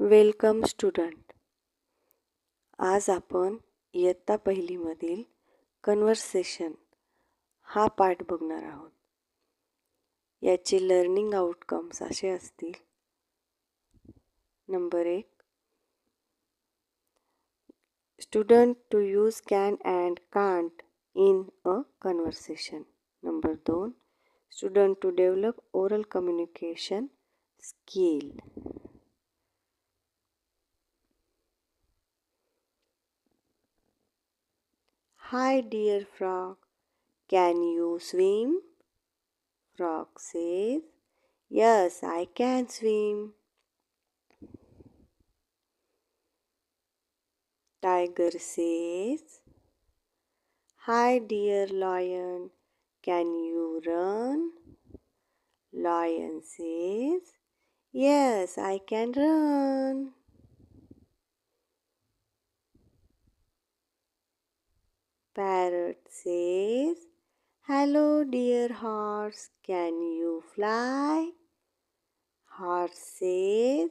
Welcome student. आज आपण इयत्ता पहिलीमधील कन्व्हर्सेशन हा पाठ बघणार आहोत. याचे लर्निंग आउटकम्स असे असतील. नंबर एक. Student to use can and can't in a conversation number दोन. Student to develop oral communication skill Hi, dear frog. Can you swim? Frog says, Yes, I can swim. Tiger says, Hi, dear lion. Can you run? Lion says, Yes, I can run. Parrot says, Hello, dear horse, can you fly? Horse says,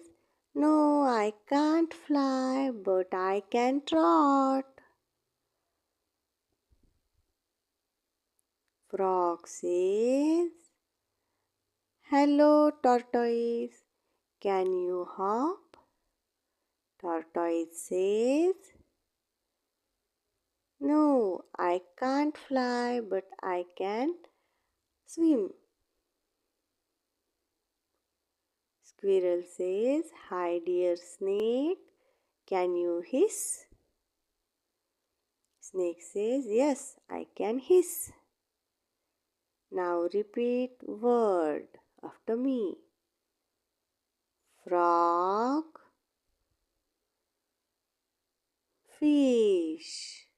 No, I can't fly, but I can trot. Frog says, Hello, tortoise, can you hop? Tortoise says, no, I can't fly, but I can swim. Squirrel says, Hi, dear snake, can you hiss? Snake says, Yes, I can hiss. Now repeat word after me. Frog, fish.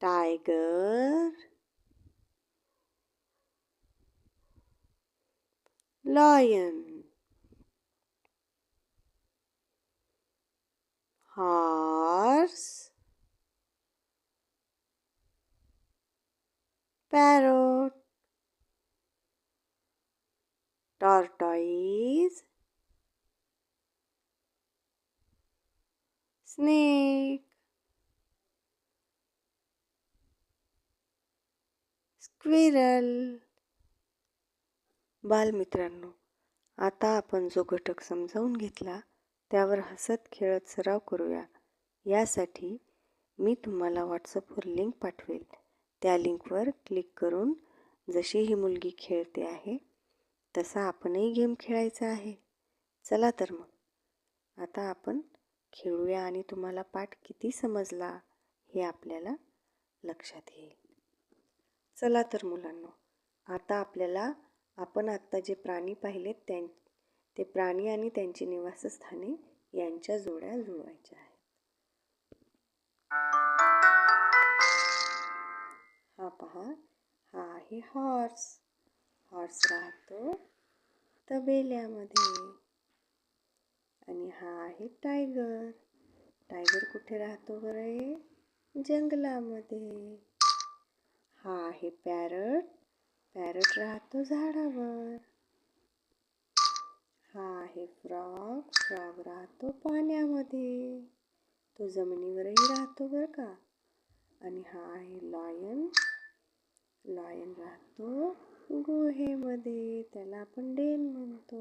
Tiger. Lion. Horse. Parrot. Tortoise. Snake squirrel बालमित्रांनो आता आपण जो घटक समजावून घेतला त्यावर हसत खेळत सराव करूया. यासाठी मी तुम्हाला व्हॉट्सअपवर लिंक पाठवेल. त्या लिंकवर क्लिक करून जशी ही मुलगी खेळते आहे तसा आपणही गेम खेळायचा आहे. चला तर मग. आता आपण खेळूया आणि तुम्हाला पाठ किती समजला हे आपल्याला लक्षात येईल. चला तर मुलांनो आता आपल्याला आपण आत्ता जे प्राणी पाहिलेत त्यां ते प्राणी आणि त्यांची निवासस्थाने यांच्या जोड्या जुळवायच्या आहेत. हा पहा हा आहे हॉर्स हॉर्स राहतो तबेल्यामध्ये. आणि हा आहे टायगर टायगर कुठे राहतो बरं जंगलामध्ये. हा आहे पॅरट. पॅरट राहतो झाडावर. हा आहे फ्रॉग. फ्रॉग राहतो पाण्यामध्ये. तो जमिनीवरही राहतो बरं का. आणि हा आहे लॉयन. लॉयन राहतो गुहेमध्ये. त्याला आपण डेन म्हणतो.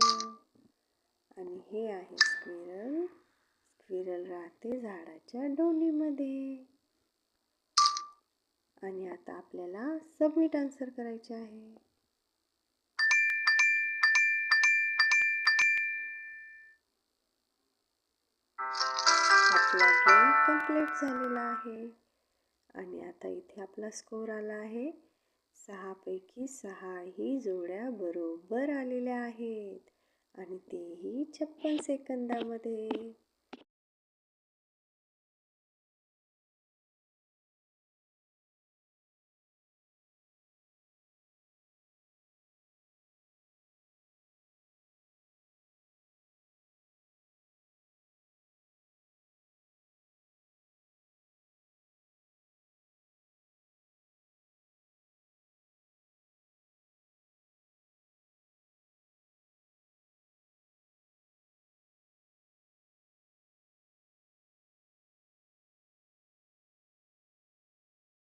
आणि हे आहे स्क्विरल. स्क्विरल राहते झाडाच्या डोलीमध्ये. आणि आता आपल्याला सबमिट आन्सर करायचे आहे. आपला गेम कंप्लीट झालेला आहे. आणि आता इथे आपला स्कोर आला आहे. सहापैकी सहाही जोड्या बरोबर आलेल्या आहेत. आणि तेही छप्पन सेकंदामध्ये.